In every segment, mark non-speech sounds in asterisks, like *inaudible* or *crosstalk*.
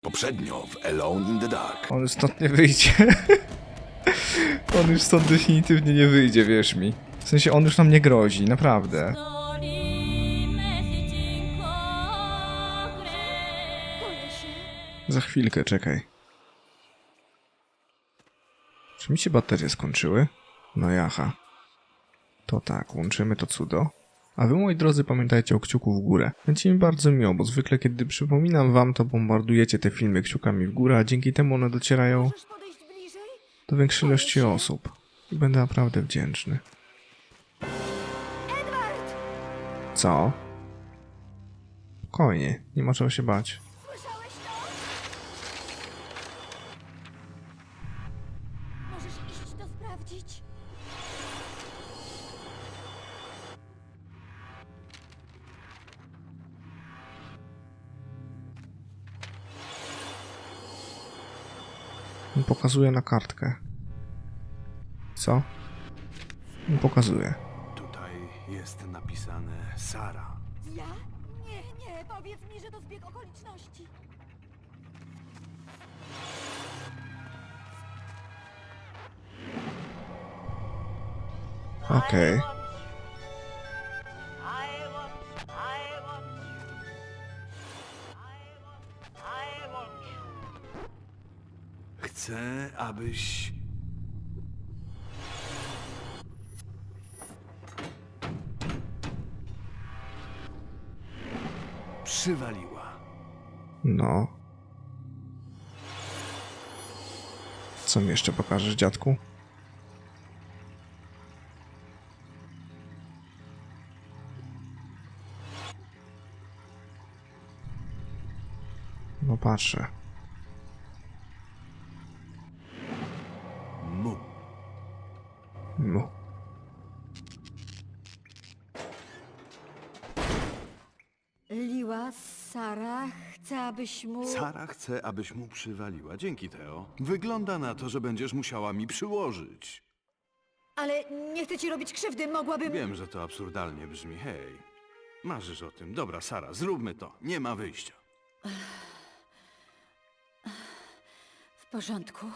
Poprzednio w Alone in the Dark. On już stąd nie wyjdzie. *laughs* on już stąd definitywnie nie wyjdzie, wierz mi. W sensie on już nam nie grozi, naprawdę. Za chwilkę, czekaj. Czy mi się baterie skończyły? No jaha. To tak, łączymy to cudo. A wy, moi drodzy, pamiętajcie o kciuku w górę. Będzie mi bardzo miło, bo zwykle kiedy przypominam wam, to bombardujecie te filmy kciukami w górę, a dzięki temu one docierają do większej ilości osób. I będę naprawdę wdzięczny. Co? Spokojnie, nie ma czego się bać. Pokazuje na kartkę. Co? On pokazuje. Tutaj jest napisane Sara. Ja? Nie, nie, powiedz mi, że to zbieg okoliczności. Okej. Chcę, abyś. Przywaliła. No. Co mi jeszcze pokażesz, dziadku? No patrzę. Abyś mu... Sara chce, abyś mu przywaliła. Dzięki, Teo. Wygląda na to, że będziesz musiała mi przyłożyć. Ale nie chcę ci robić krzywdy, mogłabym... Wiem, że to absurdalnie brzmi. Hej. Marzysz o tym. Dobra, Sara, zróbmy to. Nie ma wyjścia. W porządku.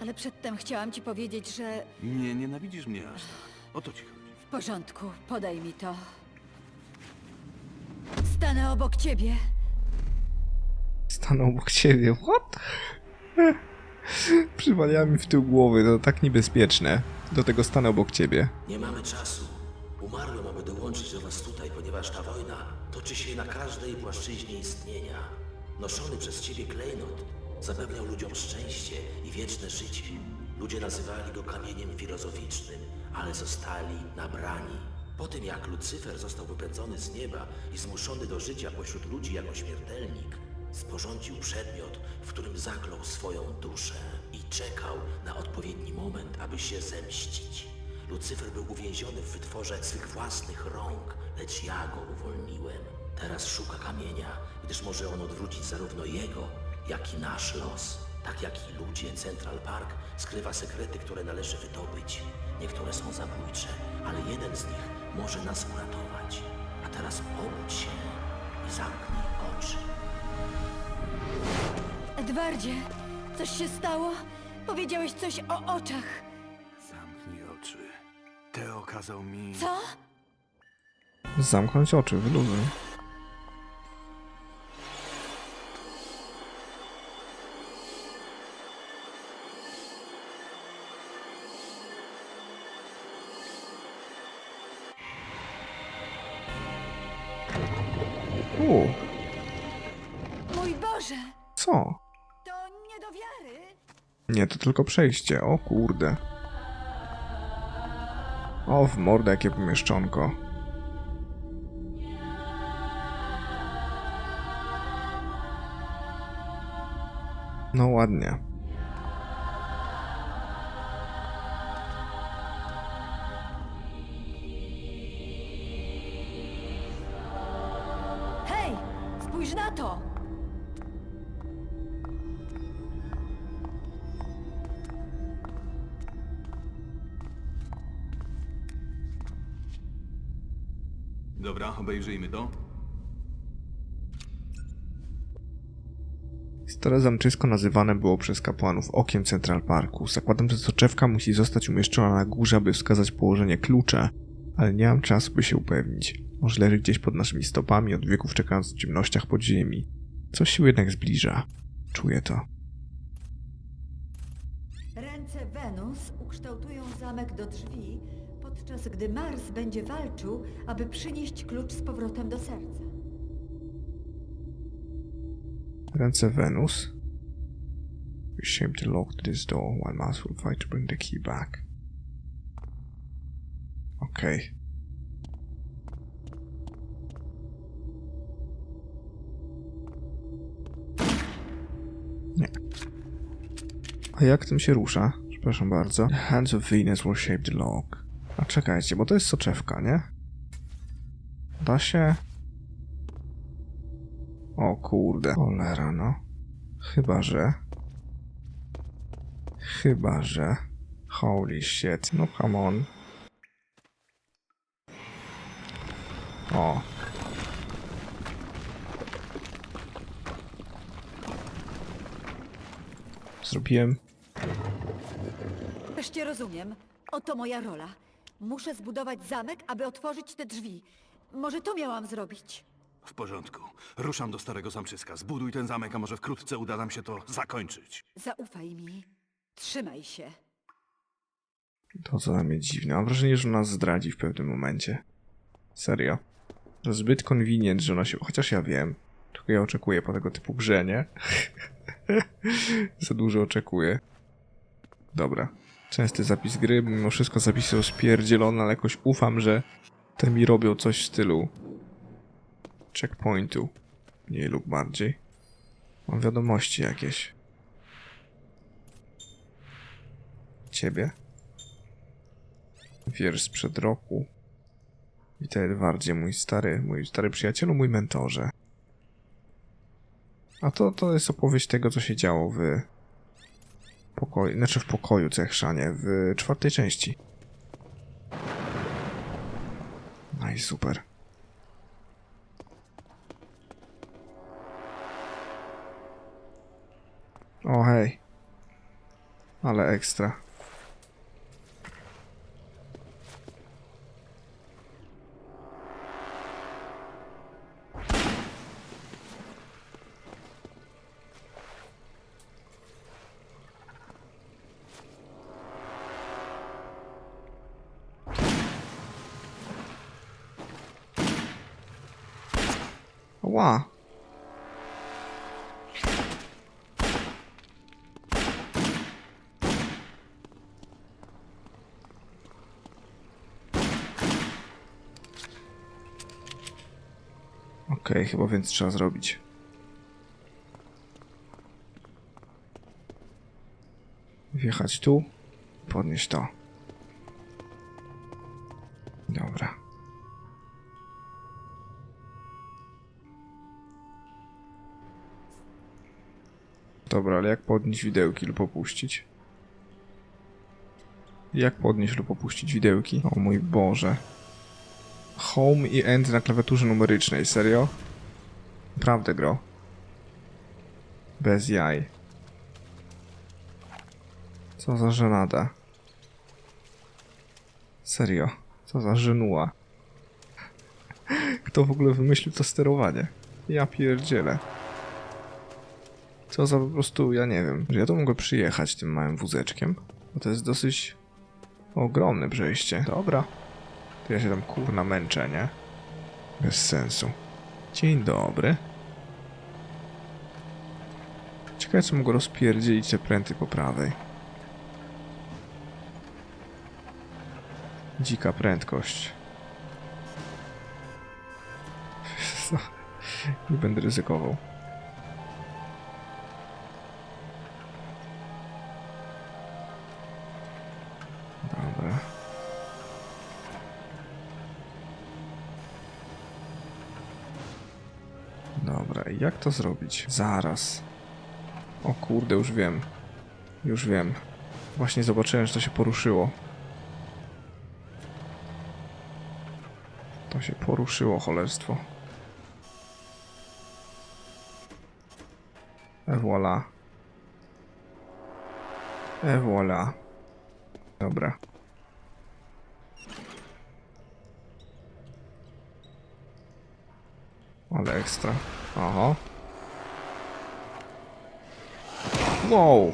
Ale przedtem chciałam ci powiedzieć, że... Nie nienawidzisz mnie aż tak. O to ci chodzi. W porządku, podaj mi to. Stanę obok ciebie. Stanął obok ciebie. What? *laughs* Przywaliła mi w tył głowy, to tak niebezpieczne. Do tego stanę obok ciebie. Nie mamy czasu. Umarłem, aby dołączyć do was tutaj, ponieważ ta wojna toczy się na każdej płaszczyźnie istnienia. Noszony przez ciebie klejnot zapewniał ludziom szczęście i wieczne życie. Ludzie nazywali go kamieniem filozoficznym, ale zostali nabrani. Po tym jak Lucyfer został wypędzony z nieba i zmuszony do życia pośród ludzi jako śmiertelnik, sporządził przedmiot, w którym zaklął swoją duszę i czekał na odpowiedni moment, aby się zemścić. Lucyfer był uwięziony w wytworze swych własnych rąk, lecz ja go uwolniłem. Teraz szuka kamienia, gdyż może on odwrócić zarówno jego, jak i nasz los. Tak jak i ludzie, Central Park skrywa sekrety, które należy wydobyć. Niektóre są zabójcze, ale jeden z nich może nas uratować. A teraz obudź się i zamknij oczy. Edwardzie, coś się stało? Powiedziałeś coś o oczach. Zamknij oczy. Teo kazał mi... Co? Zamknąć oczy, wyluzuj. Tylko przejście. O kurde. O, w mordę jakie pomieszczonko. No ładnie. Hej, spójrz na to! Obejrzyjmy to. Stare zamczysko nazywane było przez kapłanów okiem Central Parku. Zakładam, że soczewka musi zostać umieszczona na górze, aby wskazać położenie klucza, ale nie mam czasu, by się upewnić. Może leży gdzieś pod naszymi stopami, od wieków czekając w ciemnościach podziemi. Coś się jednak zbliża. Czuję to. Ręce Wenus ukształtują zamek do drzwi, podczas gdy Mars będzie walczył, aby przynieść klucz z powrotem do serca. Ręce Wenus. We shaped the lock to this door while Mars will fight to bring the key back. Okej. Nie. A jak tym się rusza? Przepraszam bardzo. The hands of Venus will shape the lock. A czekajcie, bo to jest soczewka, nie? Da się... O kurde. Cholera, no. Chyba, że... Chyba, że... Holy shit. No come on. O. Zrobiłem... Wreszcie rozumiem. Oto moja rola. Muszę zbudować zamek, aby otworzyć te drzwi. Może to miałam zrobić. W porządku. Ruszam do starego zamczyska. Zbuduj ten zamek, a może wkrótce uda nam się to zakończyć. Zaufaj mi. Trzymaj się. To co dla mnie dziwne. Mam wrażenie, że nas zdradzi w pewnym momencie. Serio. Że zbyt convenient, że ona się... Chociaż ja wiem. Tylko ja oczekuję po tego typu grze, nie? *laughs* Za dużo oczekuję. Dobra. Częsty zapis gry, mimo wszystko zapisy są spierdzielone, ale jakoś ufam, że te mi robią coś w stylu checkpointu. Mniej lub bardziej. Mam wiadomości jakieś. Ciebie? Wiersz sprzed roku. Witaj Edwardzie, mój stary, mój stary przyjacielu, mój mentorze. A to, to jest opowieść tego, co się działo w pokoju, znaczy w pokoju Cechszanie, w czwartej części. No i super. O hej. Ale ekstra. Ła. Okej, chyba więc trzeba zrobić. Wjechać tu, podnieść to. Dobra, ale jak podnieść widełki lub opuścić? Jak podnieść lub opuścić widełki? O mój Boże. Home i End na klawiaturze numerycznej, serio? Prawdę gro. Bez jaj. Co za żenada. Serio. Co za żenuła. Kto w ogóle wymyślił to sterowanie? Ja pierdzielę. Co za po prostu, ja nie wiem. Że ja tu mogę przyjechać tym małym wózeczkiem. Bo to jest dosyć ogromne przejście. Dobra. To ja się tam kurna męczę, nie? Bez sensu. Dzień dobry. Ciekawe, czy mogę rozpierdzielić te pręty po prawej. Dzika prędkość. *laughs* Nie będę ryzykował. To zrobić? Zaraz. O kurde, już wiem. Już wiem. Właśnie zobaczyłem, że to się poruszyło. To się poruszyło, cholerstwo. Et voilà. Et voilà. Dobra. Ale ekstra. Aha. Wow.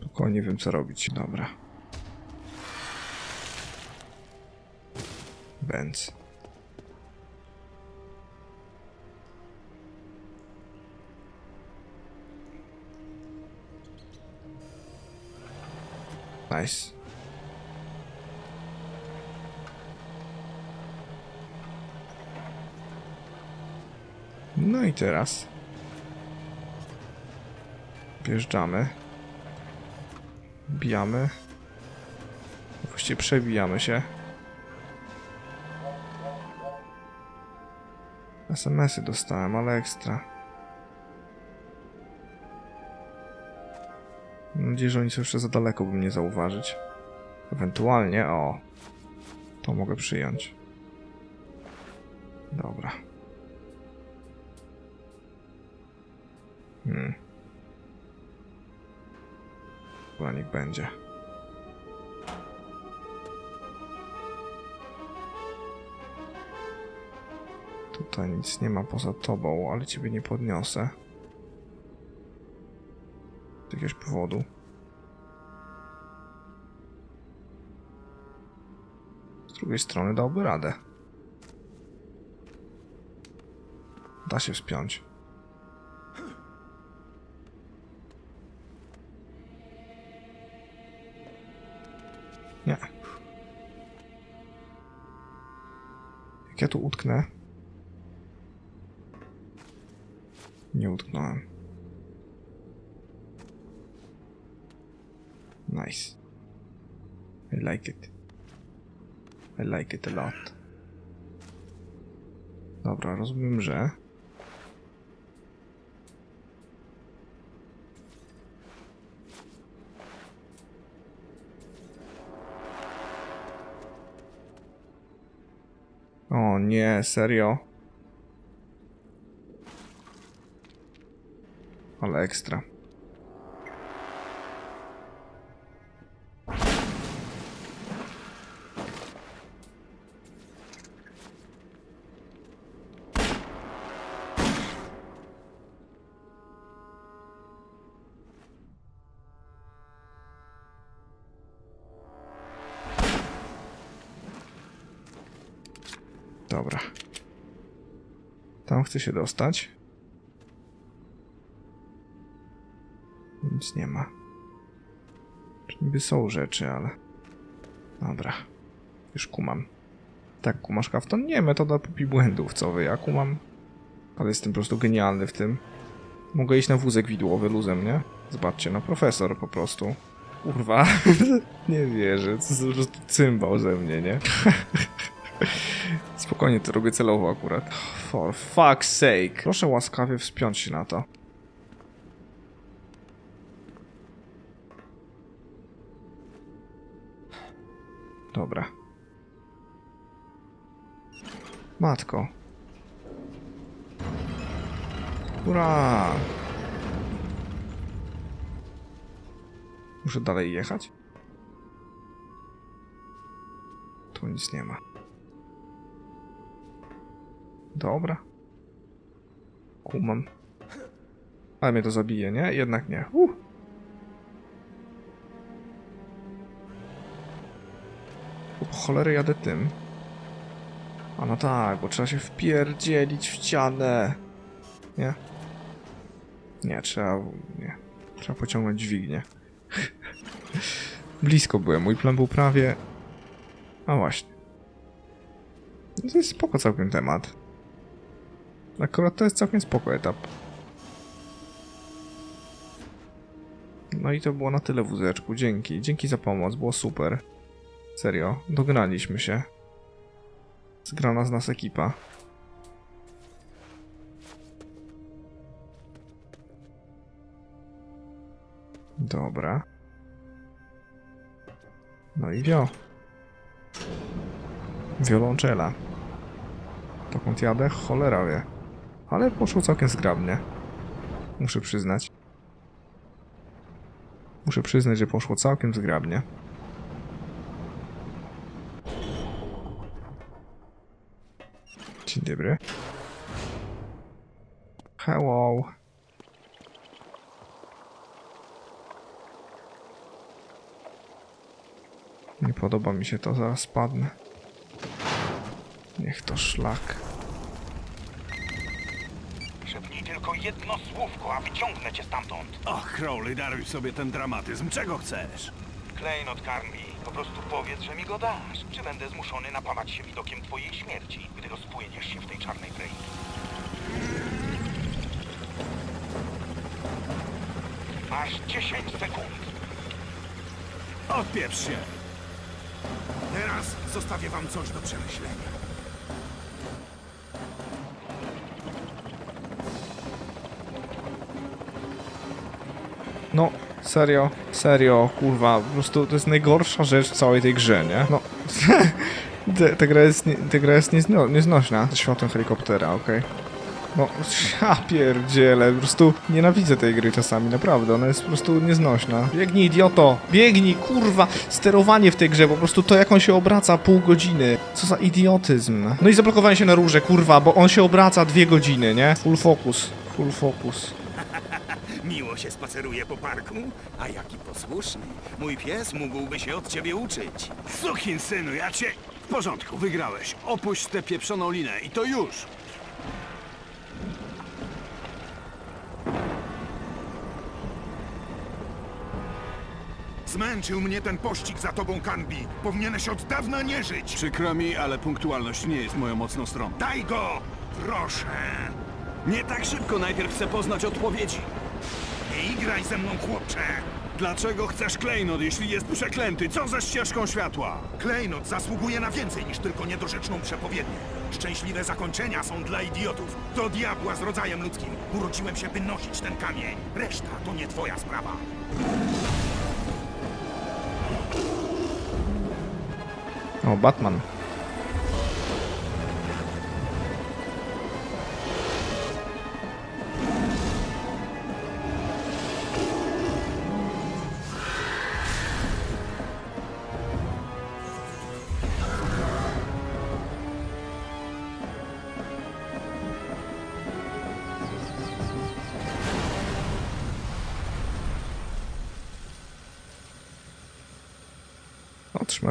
Spokojnie wiem co robić. Dobra. Benz. Nice. No i teraz wjeżdżamy. Bijamy. Właściwie przebijamy się. SMS-y dostałem, ale ekstra. Mam nadzieję, że oni są jeszcze za daleko, by mnie zauważyć. Ewentualnie, o. To mogę przyjąć. Dobra. Hmm. Chyba niech będzie. Tutaj nic nie ma poza tobą, ale ciebie nie podniosę. Z jakiegoś powodu. Z drugiej strony dałby radę. Da się wspiąć. Nie. Jak ja tu utknę? Nie utknąłem. Nice. I like it. I like it a lot. Dobra, rozumiem, że... O nie, serio? Ale ekstra. Dobra. Tam chcę się dostać. Nie ma. Niby są rzeczy, ale... Dobra. Już kumam. Tak, kumasz kafton? Nie, metoda pupi błędów, co wy, ja kumam. Ale jestem po prostu genialny w tym. Mogę iść na wózek widłowy luzem, nie? Zobaczcie, no profesor po prostu. Kurwa, *laughs* nie wierzę, jest po prostu cymbał ze mnie, nie? *laughs* Spokojnie, to robię celowo akurat. For fuck's sake. Proszę łaskawie wspiąć się na to. Dobra. Matko. Ura! Muszę dalej jechać? Tu nic nie ma. Dobra. Kumam. Ale mnie to zabije, nie? Jednak nie. Uh. Cholery jadę tym. A no tak, bo trzeba się wpierdzielić w ścianę. Nie? Nie, trzeba... Nie. Trzeba pociągnąć dźwignię. *laughs* Blisko byłem. Mój plan był prawie... A właśnie. To jest spoko całkiem temat. Akurat to jest całkiem spoko etap. No i to było na tyle wózeczku. Dzięki. Dzięki za pomoc. Było super. Serio. Dograliśmy się. Zgrana z nas ekipa. Dobra. No i wio. Wiolonczela. Dokąd jadę? Cholera wie. Ale poszło całkiem zgrabnie. Muszę przyznać. Muszę przyznać, że poszło całkiem zgrabnie. Dzień dobry. Hello. Nie podoba mi się to, zaraz spadnę. Niech to szlak. Szepnij tylko jedno słówko, a wyciągnę cię stamtąd. Och, Crowley, daruj sobie ten dramatyzm. Czego chcesz? Klejnot Carnby, po prostu powiedz, że mi go dasz. Czy będę zmuszony napawać się widokiem twojej śmierci, gdy rozpłyniesz się w tej czarnej krainie? Masz 10 sekund. Odpieprz się! Teraz zostawię wam coś do przemyślenia. No, serio, serio, kurwa, po prostu to jest najgorsza rzecz w całej tej grze, nie? No, *laughs* ta, gra jest, ta gra jest niezno, nieznośna ze światłem helikoptera, okej? No, *laughs* ja pierdzielę, po prostu nienawidzę tej gry czasami, naprawdę, ona jest po prostu nieznośna. Biegnij, idioto, biegnij, kurwa, sterowanie w tej grze, po prostu to jak on się obraca pół godziny, co za idiotyzm. No i zablokowałem się na róże, kurwa, bo on się obraca dwie godziny, nie? Full focus, full focus. Miło się spaceruje po parku, a jaki posłuszny. Mój pies mógłby się od ciebie uczyć. Sukin synu, ja cię... W porządku, wygrałeś. Opuść tę pieprzoną linę i to już! Zmęczył mnie ten pościg za tobą, Kanbi. Powinieneś od dawna nie żyć. Przykro mi, ale punktualność nie jest moją mocną stroną. Daj go! Proszę. Nie tak szybko, najpierw chcę poznać odpowiedzi. Igraj ze mną, chłopcze. Dlaczego chcesz klejnot, jeśli jest przeklęty? Co ze ścieżką światła? Klejnot zasługuje na więcej niż tylko niedorzeczną przepowiednię. Szczęśliwe zakończenia są dla idiotów. Do diabła z rodzajem ludzkim. Urodziłem się, by nosić ten kamień. Reszta to nie twoja sprawa. O, Batman.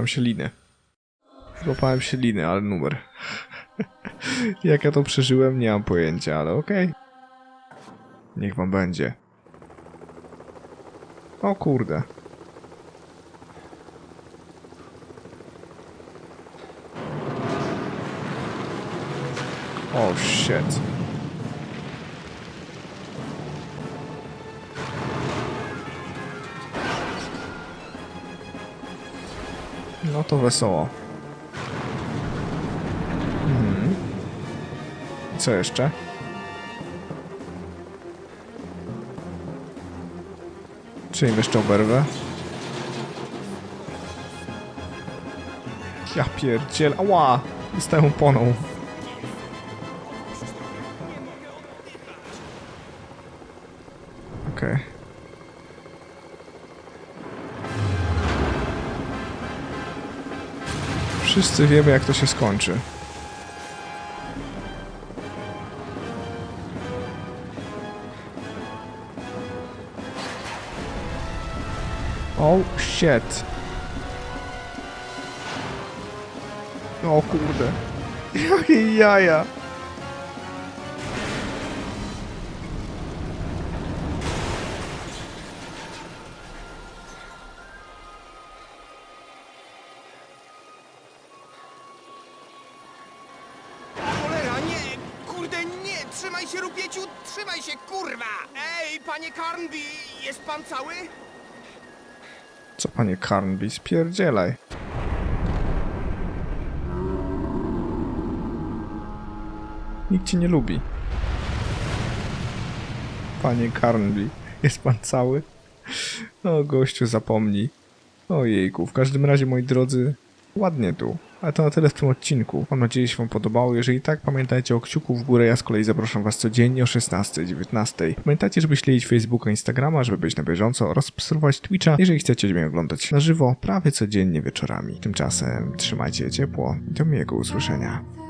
Trzymałem się liny. Złapałem się liny, ale numer. *laughs* Jak ja to przeżyłem, nie mam pojęcia, ale okej. Niech wam będzie. O kurde. O shit. To wesoło. Mhm. Co jeszcze? Czy im jeszcze oberwę? Ja pierdziel... Ała! Dostałem poną. Wszyscy wiemy, jak to się skończy. Oh shit. O kurde. *laughs* Jakie jaja. Trzymaj się, kurwa! Ej, panie Carnby, jest pan cały? Co panie Carnby, spierdzielaj. Nikt cię nie lubi. Panie Carnby, jest pan cały? O, gościu, zapomnij. Ojejku, w każdym razie, moi drodzy, ładnie tu. Ale to na tyle w tym odcinku. Mam nadzieję, że się wam podobało. Jeżeli tak, pamiętajcie o kciuku w górę. Ja z kolei zapraszam was codziennie o 16-19. Pamiętajcie, żeby śledzić Facebooka, Instagrama, żeby być na bieżąco oraz obserwować Twitcha, jeżeli chcecie mnie oglądać na żywo prawie codziennie wieczorami. Tymczasem trzymajcie ciepło i do miłego usłyszenia.